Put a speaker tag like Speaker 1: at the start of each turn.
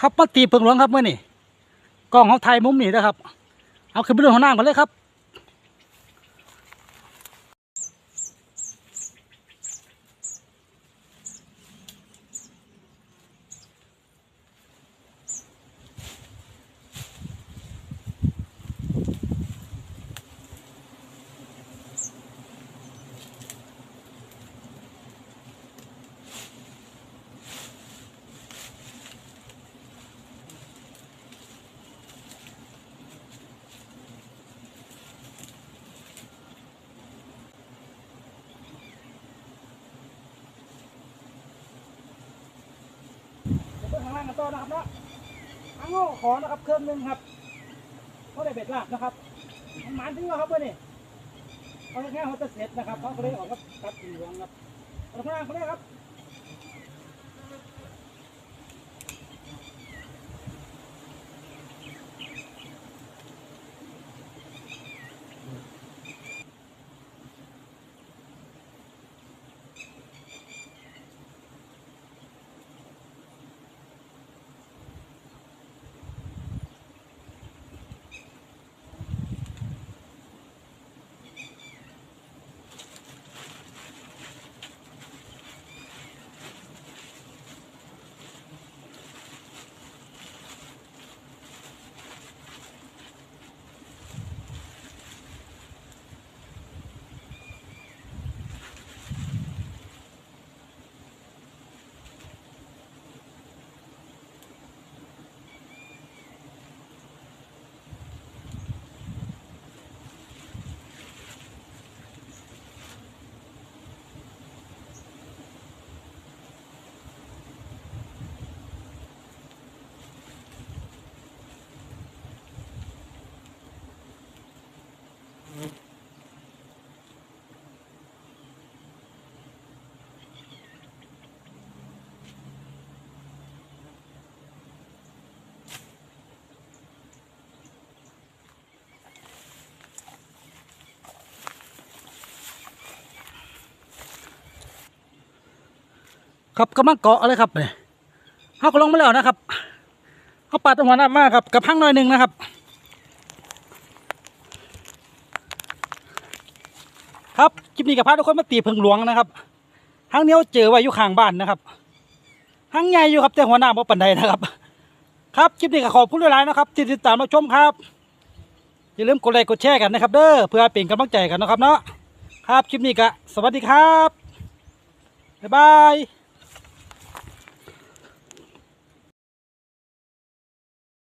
Speaker 1: ครับมาตีเพิงหลวงครับเมื่อนี่กล้องเขาไทยมุมนี่นะครับ เอาขึ้นไปดูหัวหน้าก่อนเลยครับ เดี๋ยวไปข้างล่างกัน ต่อนะครับเนาะอังโง่ขอนะครับเครื่องหนึงครับเขาได้เบ็ดลาบนะครับมันหมานถึงวะครับเพื่อนนี่เขาแค่เขาจะเสร็จนะครับเขาก็เลยออกกับกับตีหลวงครับเอาข้างล่างเขาเลยครับ ครับกำลังเกาะเลยครับเนี่ยเขาก็ลงมาแล้วนะครับเขาปาดตรงหัวหน้ามากครับกับพังหน่อยหนึ่งนะครับ ครับคลิปนี้กับพาทุกคนมาตีพึ่งหลวงนะครับทั้งเนี้ยวเจอไว้อยู่ข้างบ้านนะครับทั้งใหญ่อยู่ครับแต่หัวหน้าบ่ปันใดนะครับ ครับคลิปนี้ก็ขอบคุณหลายๆนะครับที่ติดตามรับชมครับอย่าลืมกดไลค์กดแชร์กันนะครับ เด้อเพื่อเป็นกำลังใจกันนะครับเนาะครับคลิปนี้ก็สวัสดีครับบ๊ายบาย